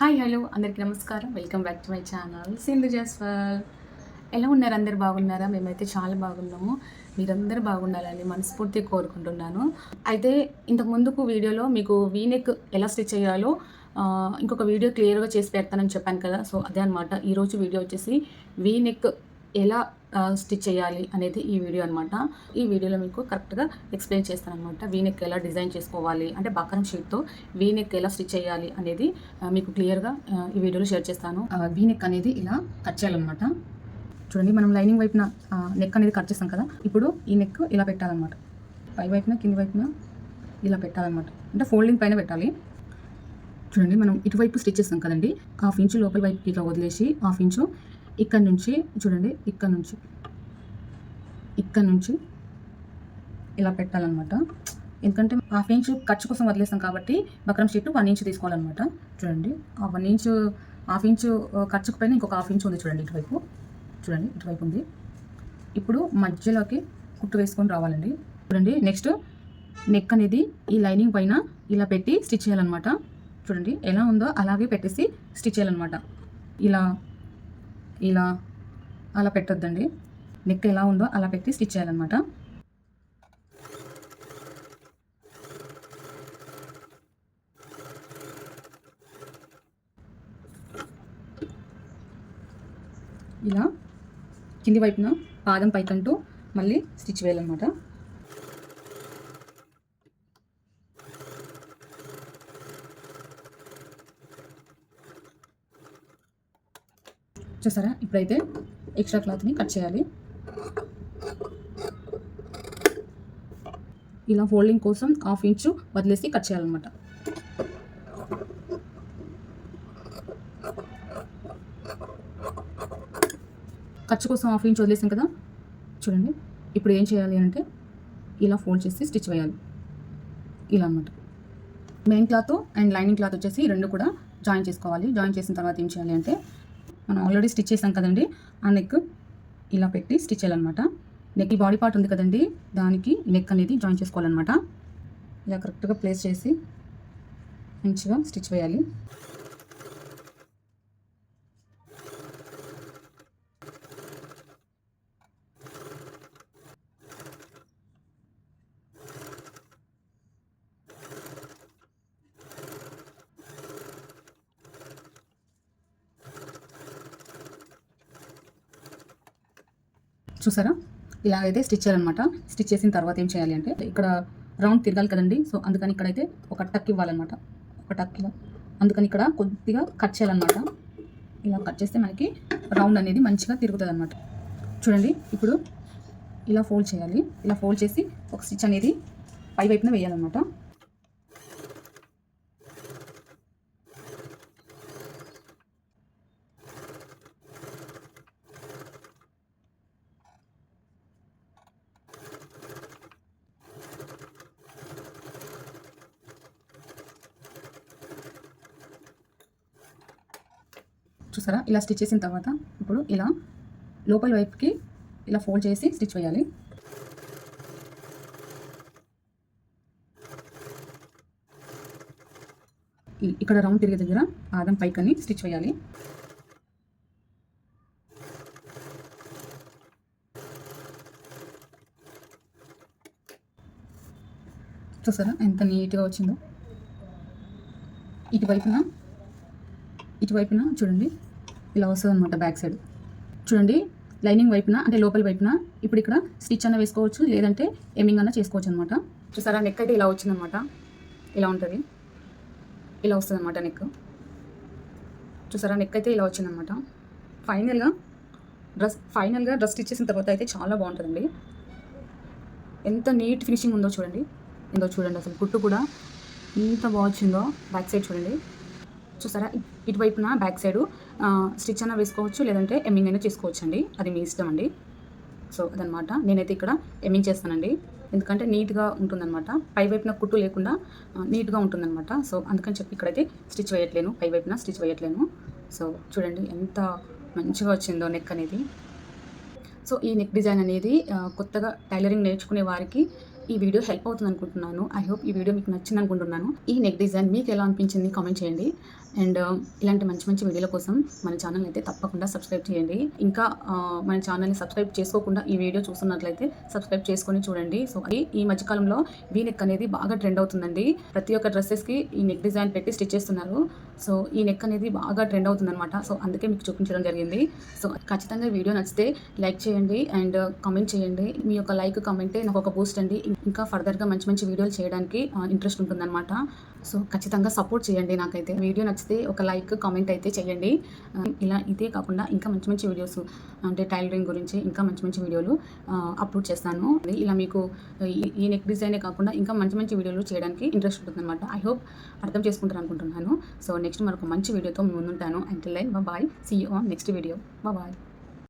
Hi hello. అందరికీ నమస్కారం. Welcome back to my channel. Sindhu Jaswal. ఎలా ఉన్నారు? అందరు బాగున్నారా? మేమైతే చాలా బాగున్నాము. మీరందరూ బాగుండాలని మనస్ఫూర్తిగా కోరుకుంటున్నాను. అయితే ఇంతకు ముందుకు వీడియోలో మీకు వీనెక్ ఎలా స్టిచ్ చేయాలో ఇంకొక వీడియో క్లియర్గా చేసి పెడతానని చెప్పాను కదా. సో అదే అనమాట ఈరోజు వీడియో వచ్చేసి వీనెక్ ఎలా స్టిచ్ చేయాలి అనేది ఈ వీడియో అనమాట ఈ వీడియోలో మీకు కరెక్ట్గా ఎక్స్ప్లెయిన్ చేస్తాను అనమాట వీనెక్ ఎలా డిజైన్ చేసుకోవాలి అంటే బకరం షీట్తో వీనెక్ ఎలా స్టిచ్ చేయాలి అనేది మీకు క్లియర్గా ఈ వీడియోలో షేర్ చేస్తాను. వీనెక్ అనేది ఇలా కట్ చేయాలన్నమాట. చూడండి మనం లైనింగ్ వైపున నెక్ అనేది కట్ చేస్తాం కదా ఇప్పుడు ఈ నెక్ ఇలా పెట్టాలన్నమాట. పై వైపున కింది వైపున ఇలా పెట్టాలన్నమాట. అంటే ఫోల్డింగ్ పైన పెట్టాలి. చూడండి మనం ఇటువైపు స్టిచ్ చేస్తాం కదండి హాఫ్ ఇంచు లోపల వైపుకి ఇట్లా వదిలేసి హాఫ్ ఇంచు ఇక్కడ నుంచి చూడండి ఇక్కడ నుంచి ఇక్కడ నుంచి ఇలా పెట్టాలన్నమాట. ఎందుకంటే హాఫ్ ఇంచ్ ఖర్చు కోసం వదిలేస్తాం కాబట్టి బక్రం షీట్ వన్ ఇంచ్ తీసుకోవాలన్నమాట. చూడండి ఆ వన్ ఇంచ్ హాఫ్ ఇంచ్ ఖర్చుకు పైన ఇంకొక హాఫ్ ఇంచ్ ఉంది చూడండి ఇటువైపు. చూడండి ఇటువైపు ఉంది. ఇప్పుడు మధ్యలోకి కుట్టు వేసుకొని రావాలండి. చూడండి నెక్స్ట్ నెక్ అనేది ఈ లైనింగ్ పైన ఇలా పెట్టి స్టిచ్ చేయాలన్నమాట. చూడండి ఎలా ఉందో అలాగే పెట్టేసి స్టిచ్ చేయాలన్నమాట. ఇలా ఇలా అలా పెట్టొద్దండి. నెక్ ఎలా ఉందో అలా పెట్టి స్టిచ్ చేయాలన్నమాట. ఇలా కింది వైపున పాదం పైకంటూ మళ్ళీ స్టిచ్ వేయాలన్నమాట. చూసారా? ఇప్పుడైతే ఎక్స్ట్రా క్లాత్ని కట్ చేయాలి. ఇలా ఫోల్డింగ్ కోసం హాఫ్ ఇంచు వదిలేసి కట్ చేయాలన్నమాట. ఖర్చు కోసం హాఫ్ ఇంచ్ వదిలేసాం కదా? చూడండి. ఇప్పుడు ఏం చేయాలి అంటే ఇలా ఫోల్డ్ చేసి స్టిచ్ వేయాలి. ఇలా అన్నమాట. Main cloth and lining cloth వచ్చేసి రెండు కూడా జాయిన్ చేసుకోవాలి. జాయిన్ చేసిన తర్వాత ఏం చేయాలి అంటే మనం ఆల్రెడీ స్టిచ్ చేసాం కదండి ఆ నెక్ ఇలా పెట్టి స్టిచ్ చేయాలన్నమాట. నెక్ ఈ బాడీ పార్ట్ ఉంది కదండి దానికి నెక్ అనేది జాయిన్ చేసుకోవాలన్నమాట. ఇలా కరెక్ట్గా ప్లేస్ చేసి మంచిగా స్టిచ్ వేయాలి. చూసారా? ఇలాగైతే స్టిచ్ చేయాలన్నమాట. స్టిచ్ చేసిన తర్వాత ఏం చేయాలి అంటే ఇక్కడ రౌండ్ తిరగాలి కదండి. సో అందుకని ఇక్కడైతే ఒక టక్ ఇవ్వాలన్నమాట. ఒక టక్ ఇలా అందుకని ఇక్కడ కొద్దిగా కట్ చేయాలన్నమాట. ఇలా కట్ చేస్తే మనకి రౌండ్ అనేది మంచిగా తిరుగుతుంది అనమాట చూడండి ఇప్పుడు ఇలా ఫోల్డ్ చేయాలి. ఇలా ఫోల్డ్ చేసి ఒక స్టిచ్ అనేది పై వైపున వేయాలన్నమాట. చూసారా? ఇలా స్టిచ్ చేసిన తర్వాత ఇప్పుడు ఇలా లోపల వైపుకి ఇలా ఫోల్డ్ చేసి స్టిచ్ వేయాలి. ఇక్కడ రౌండ్ తిరిగే దగ్గర పాదం పైకని స్టిచ్ వేయాలి. చూసారా ఎంత నీట్గా వచ్చిందో? ఇటువైపున ఇటువైపున చూడండి ఇలా వస్తుంది అనమాట బ్యాక్ సైడ్ చూడండి లైనింగ్ వైపున అంటే లోపల వైపున ఇప్పుడు ఇక్కడ స్టిచ్ అన్న వేసుకోవచ్చు లేదంటే ఎమ్మింగ్ అన్న చేసుకోవచ్చు అనమాట చూసారా నెక్ అయితే ఇలా వచ్చిందనమాట ఇలా ఉంటుంది. ఇలా వస్తుంది అనమాట నెక్ చూసారా నెక్ అయితే ఇలా వచ్చిందనమాట ఫైనల్గా డ్రెస్ ఫైనల్గా డ్రెస్ స్టిచ్ చేసిన తర్వాత అయితే చాలా బాగుంటుందండి. ఎంత నీట్ ఫినిషింగ్ ఉందో చూడండి. ఉందో చూడండి అసలు కుట్టు కూడా ఎంత బాగా వచ్చిందో బ్యాక్ సైడ్ చూడండి. చూసారా? ఇటువైపున బ్యాక్ సైడ్ స్టిచ్ అయినా వేసుకోవచ్చు లేదంటే ఎమ్మింగ్ అయినా చేసుకోవచ్చు అండి అది మీ ఇష్టం అండి. సో అదనమాట. నేనైతే ఇక్కడ ఎమ్మింగ్ చేస్తానండి. ఎందుకంటే నీట్గా ఉంటుందన్నమాట పై వైపున కుట్టు లేకుండా నీట్గా ఉంటుందన్నమాట సో అందుకని చెప్పి ఇక్కడైతే స్టిచ్ వేయట్లేను. పై వైపున స్టిచ్ వేయట్లేను. సో చూడండి ఎంత మంచిగా వచ్చిందో నెక్ అనేది. సో ఈ నెక్ డిజైన్ అనేది కొత్తగా టైలరింగ్ నేర్చుకునే వారికి ఈ వీడియో హెల్ప్ అవుతుంది అనుకుంటున్నాను ఐ హోప్ ఈ వీడియో మీకు నచ్చింది అనుకుంటున్నాను ఈ నెక్ డిజైన్ మీకు ఎలా అనిపించింది కామెంట్ చేయండి. అండ్ ఇలాంటి మంచి మంచి వీడియోల కోసం మన ఛానల్ అయితే తప్పకుండా సబ్స్క్రైబ్ చేయండి. ఇంకా మన ఛానల్ని సబ్స్క్రైబ్ చేసుకోకుండా ఈ వీడియో చూస్తున్నట్లయితే సబ్స్క్రైబ్ చేసుకొని చూడండి. సో అది ఈ మధ్యకాలంలో వీ నెక్ అనేది బాగా ట్రెండ్ అవుతుందండి. ప్రతి ఒక్క డ్రెస్సెస్కి ఈ నెక్ డిజైన్ పెట్టి స్టిచ్ చేస్తున్నారు. సో ఈ నెక్ అనేది బాగా ట్రెండ్ అవుతుందన్నమాట. సో అందుకే మీకు చూపించడం జరిగింది. సో ఖచ్చితంగా వీడియో నచ్చితే లైక్ చేయండి అండ్ కామెంట్ చేయండి. మీ యొక్క లైక్ కామెంటే నాకు ఒక బూస్ట్ అండి. ఇంకా ఫర్దర్గా మంచి మంచి వీడియోలు చేయడానికి ఇంట్రెస్ట్ ఉంటుందన్నమాట. సో ఖచ్చితంగా సపోర్ట్ చేయండి నాకైతే. వీడియో నచ్చితే ఒక లైక్ కామెంట్ అయితే చేయండి. ఇలా ఇదే కాకుండా ఇంకా మంచి మంచి వీడియోస్ అంటే టైలరింగ్ గురించి ఇంకా మంచి మంచి వీడియోలు అప్లోడ్ చేస్తాను. ఇలా మీకు ఈ- నెక్ డిజైనే కాకుండా ఇంకా మంచి మంచి వీడియోలు చేయడానికి ఇంట్రెస్ట్ ఉంటుందన్నమాట. ఐ హోప్ అర్థం చేసుకుంటారు అనుకుంటున్నాను. సో నెక్స్ట్ మరొక మంచి వీడియోతో ముందుంటాను. అంటే line bye see you on next video bye